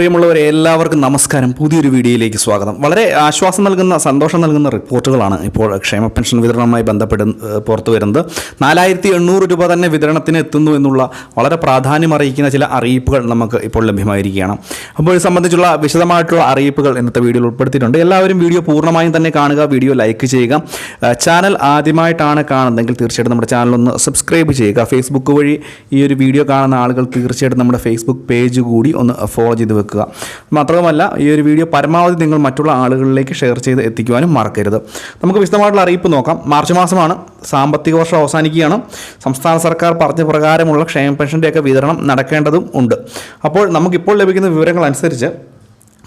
പ്രിയമുള്ളവരെ എല്ലാവർക്കും നമസ്കാരം. പുതിയൊരു വീഡിയോയിലേക്ക് സ്വാഗതം. വളരെ ആശ്വാസം നൽകുന്ന സന്തോഷം നൽകുന്ന റിപ്പോർട്ടുകളാണ് ഇപ്പോൾ ക്ഷേമ പെൻഷൻ വിതരണവുമായി ബന്ധപ്പെട്ട് പുറത്തു വരുന്നത്. നാലായിരത്തി എണ്ണൂറ് രൂപ തന്നെ വിതരണത്തിന് എത്തുന്നു എന്നുള്ള വളരെ പ്രാധാന്യം അറിയിക്കുന്ന ചില അറിയിപ്പുകൾ നമുക്ക് ഇപ്പോൾ ലഭ്യമായിരിക്കുകയാണ്. അപ്പോൾ ഇത് സംബന്ധിച്ചുള്ള വിശദമായിട്ടുള്ള അറിയിപ്പുകൾ ഇന്നത്തെ വീഡിയോയിൽ ഉൾപ്പെടുത്തിയിട്ടുണ്ട്. എല്ലാവരും വീഡിയോ പൂർണമായും തന്നെ കാണുക വീഡിയോ ലൈക്ക് ചെയ്യുക. ചാനൽ ആദ്യമായിട്ടാണ് കാണുന്നതെങ്കിൽ തീർച്ചയായിട്ടും നമ്മുടെ ചാനൽ ഒന്ന് സബ്സ്ക്രൈബ് ചെയ്യുക. ഫേസ്ബുക്ക് വഴി ഈ ഒരു വീഡിയോ കാണുന്ന ആളുകൾ തീർച്ചയായിട്ടും നമ്മുടെ ഫേസ്ബുക്ക് പേജ് കൂടി ഒന്ന് ഫോളോ ചെയ്ത് വെക്കുക. മാത്രവുമല്ല ഈ ഒരു വീഡിയോ പരമാവധി നിങ്ങൾ മറ്റുള്ള ആളുകളിലേക്ക് ഷെയർ ചെയ്ത് എത്തിക്കുവാനും മറക്കരുത്. നമുക്ക് വിശദമായിട്ടുള്ള അറിയിപ്പ് നോക്കാം. മാർച്ച് മാസമാണ്. സാമ്പത്തിക വർഷം അവസാനിക്കുകയാണ്. സംസ്ഥാന സർക്കാർ പറഞ്ഞ പ്രകാരമുള്ള ക്ഷേമ പെൻഷന്റെയൊക്കെ വിതരണം നടക്കേണ്ടതും ഉണ്ട്. അപ്പോൾ നമുക്കിപ്പോൾ ലഭിക്കുന്ന വിവരങ്ങൾ അനുസരിച്ച്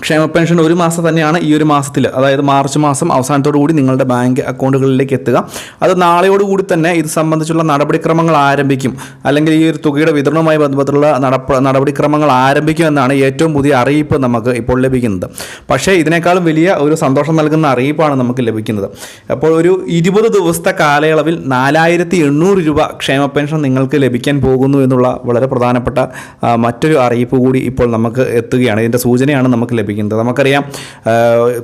ക്ഷേമ പെൻഷൻ ഒരു മാസം തന്നെയാണ് ഈ ഒരു മാസത്തിൽ അതായത് മാർച്ച് മാസം അവസാനത്തോടു കൂടി നിങ്ങളുടെ ബാങ്ക് അക്കൗണ്ടുകളിലേക്ക് എത്തുക. അത് നാളെയോടുകൂടി തന്നെ ഇത് സംബന്ധിച്ചുള്ള നടപടിക്രമങ്ങൾ ആരംഭിക്കും. അല്ലെങ്കിൽ ഈ ഒരു തുകയുടെ വിതരണവുമായി ബന്ധപ്പെട്ടുള്ള നടപടിക്രമങ്ങൾ ആരംഭിക്കും എന്നാണ് ഏറ്റവും പുതിയ അറിയിപ്പ് നമുക്ക് ഇപ്പോൾ ലഭിക്കുന്നത്. പക്ഷേ ഇതിനേക്കാളും വലിയ ഒരു സന്തോഷം നൽകുന്ന അറിയിപ്പാണ് നമുക്ക് ലഭിക്കുന്നത്. അപ്പോൾ ഒരു ഇരുപത് ദിവസത്തെ കാലയളവിൽ നാലായിരത്തി എണ്ണൂറ് രൂപ ക്ഷേമ പെൻഷൻ നിങ്ങൾക്ക് ലഭിക്കാൻ പോകുന്നു എന്നുള്ള വളരെ പ്രധാനപ്പെട്ട മറ്റൊരു അറിയിപ്പ് കൂടി ഇപ്പോൾ നമുക്ക് എത്തുകയാണ്. ഇതിന്റെ സൂചനയാണ് നമുക്ക് ലഭിക്കുന്നത്. നമുക്കറിയാം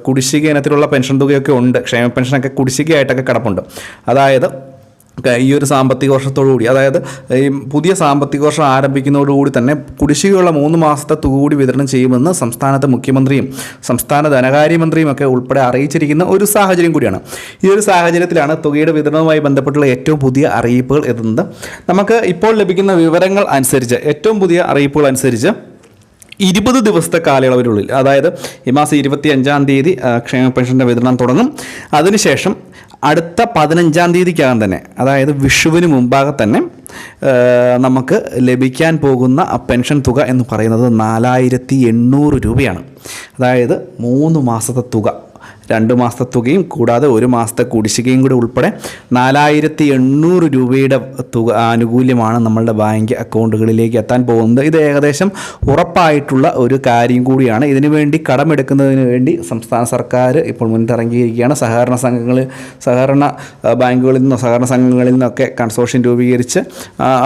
കുടിശ്ശിക ഇനത്തിലുള്ള പെൻഷൻ തുകയൊക്കെ ഉണ്ട്. ക്ഷേമ പെൻഷനൊക്കെ കുടിശ്ശികയായിട്ടൊക്കെ കിടപ്പുണ്ട്. അതായത് ഈ ഒരു സാമ്പത്തിക വർഷത്തോടുകൂടി അതായത് ഈ പുതിയ സാമ്പത്തിക വർഷം ആരംഭിക്കുന്നതോടുകൂടി തന്നെ കുടിശ്ശികയുള്ള മൂന്ന് മാസത്തെ തുക കൂടി വിതരണം ചെയ്യുമെന്ന് സംസ്ഥാനത്തെ മുഖ്യമന്ത്രിയും സംസ്ഥാന ധനകാര്യമന്ത്രിയും ഒക്കെ ഉൾപ്പെടെ അറിയിച്ചിരിക്കുന്ന ഒരു സാഹചര്യം കൂടിയാണ്. ഈ ഒരു സാഹചര്യത്തിലാണ് തുകയുടെ വിതരണവുമായി ബന്ധപ്പെട്ടുള്ള ഏറ്റവും പുതിയ അറിയിപ്പുകൾ എത്തുന്നത്. നമുക്ക് ഇപ്പോൾ ലഭിക്കുന്ന വിവരങ്ങൾ അനുസരിച്ച് ഏറ്റവും പുതിയ അറിയിപ്പുകൾ അനുസരിച്ച് ഇരുപത് ദിവസത്തെ കാലയളവിനുള്ളിൽ അതായത് ഈ മാസം ഇരുപത്തി അഞ്ചാം തീയതി ക്ഷേമ പെൻഷന്റെ വിതരണം തുടങ്ങും. അതിനുശേഷം അടുത്ത പതിനഞ്ചാം തീയതിക്കകം തന്നെ അതായത് വിഷുവിന് മുമ്പാകെ തന്നെ നമുക്ക് ലഭിക്കാൻ പോകുന്ന പെൻഷൻ തുക എന്ന് പറയുന്നത് നാലായിരത്തി എണ്ണൂറ് രൂപയാണ്. അതായത് മൂന്ന് മാസത്തെ തുക. രണ്ട് മാസത്തെ തുകയും കൂടാതെ ഒരു മാസത്തെ കുടിശ്ശികയും കൂടി ഉൾപ്പെടെ നാലായിരത്തി എണ്ണൂറ് രൂപയുടെ തുക ആനുകൂല്യമാണ് നമ്മളുടെ ബാങ്ക് അക്കൗണ്ടുകളിലേക്ക് എത്താൻ പോകുന്നത്. ഇത് ഏകദേശം ഉറപ്പായിട്ടുള്ള ഒരു കാര്യം കൂടിയാണ്. ഇതിനുവേണ്ടി കടമെടുക്കുന്നതിന് വേണ്ടി സംസ്ഥാന സർക്കാർ ഇപ്പോൾ മുൻതിറങ്ങിയിരിക്കുകയാണ് സഹകരണ സംഘങ്ങൾ സഹകരണ ബാങ്കുകളിൽ നിന്നോ സഹകരണ സംഘങ്ങളിൽ നിന്നൊക്കെ കൺസോർഷ്യം രൂപീകരിച്ച്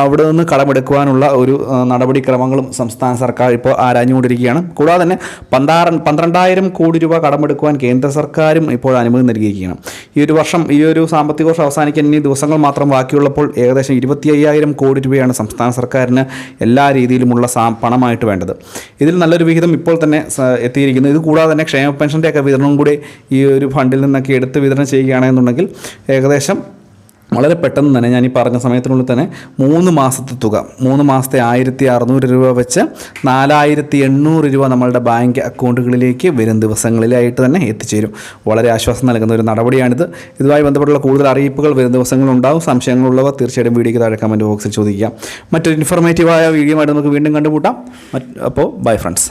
അവിടെ നിന്ന് കടമെടുക്കുവാനുള്ള ഒരു നടപടിക്രമങ്ങളും സംസ്ഥാന സർക്കാർ ഇപ്പോൾ ആരാഞ്ഞുകൊണ്ടിരിക്കുകയാണ്. കൂടാതെ തന്നെ പന്താറ പന്ത്രണ്ടായിരം കോടി രൂപ കടമെടുക്കുവാൻ കേന്ദ്ര സർക്കാരും ഇപ്പോൾ അനുമതി നൽകിയിരിക്കുകയാണ്. ഈ ഒരു വർഷം ഈ ഒരു സാമ്പത്തിക വർഷം അവസാനിക്കാൻ ഇനി ദിവസങ്ങൾ മാത്രം ബാക്കിയുള്ളപ്പോൾ ഏകദേശം ഇരുപത്തി അയ്യായിരം കോടി രൂപയാണ് സംസ്ഥാന സർക്കാരിന് എല്ലാ രീതിയിലുമുള്ള സാ പണമായിട്ട് വേണ്ടത്. ഇതിൽ നല്ലൊരു വിഹിതം ഇപ്പോൾ തന്നെ എത്തിയിരിക്കുന്നു. ഇത് കൂടാതെ തന്നെ ക്ഷേമ പെൻഷന്റെ ഒക്കെ വിതരണം കൂടി ഈ ഒരു ഫണ്ടിൽ നിന്നൊക്കെ എടുത്ത് വിതരണം ചെയ്യുകയാണെന്നുണ്ടെങ്കിൽ ഏകദേശം വളരെ പെട്ടെന്ന് തന്നെ ഞാൻ ഈ പറഞ്ഞ സമയത്തിനുള്ളിൽ തന്നെ മൂന്ന് മാസത്തെ തുക മൂന്ന് മാസത്തെ ആയിരത്തി അറുന്നൂറ് രൂപ വെച്ച് നാലായിരത്തി എണ്ണൂറ് രൂപ നമ്മളുടെ ബാങ്ക് അക്കൗണ്ടുകളിലേക്ക് വരും ദിവസങ്ങളിലായിട്ട് തന്നെ എത്തിച്ചേരും. വളരെ ആശ്വാസം നൽകുന്ന ഒരു നടപടിയാണിത്. ഇതുമായി ബന്ധപ്പെട്ടുള്ള കൂടുതൽ അറിയിപ്പുകൾ വരും ദിവസങ്ങളുണ്ടാവും സംശയങ്ങളുള്ളവർ തീർച്ചയായിട്ടും വീഡിയോയ്ക്ക് താഴെ കമന്റ് ബോക്സിൽ ചോദിക്കാം. മറ്റൊരു ഇൻഫോർമേറ്റീവായ വീഡിയോ ആയിട്ട് നമുക്ക് വീണ്ടും കണ്ടുമുട്ടാം. അപ്പോൾ ബൈ ഫ്രണ്ട്സ്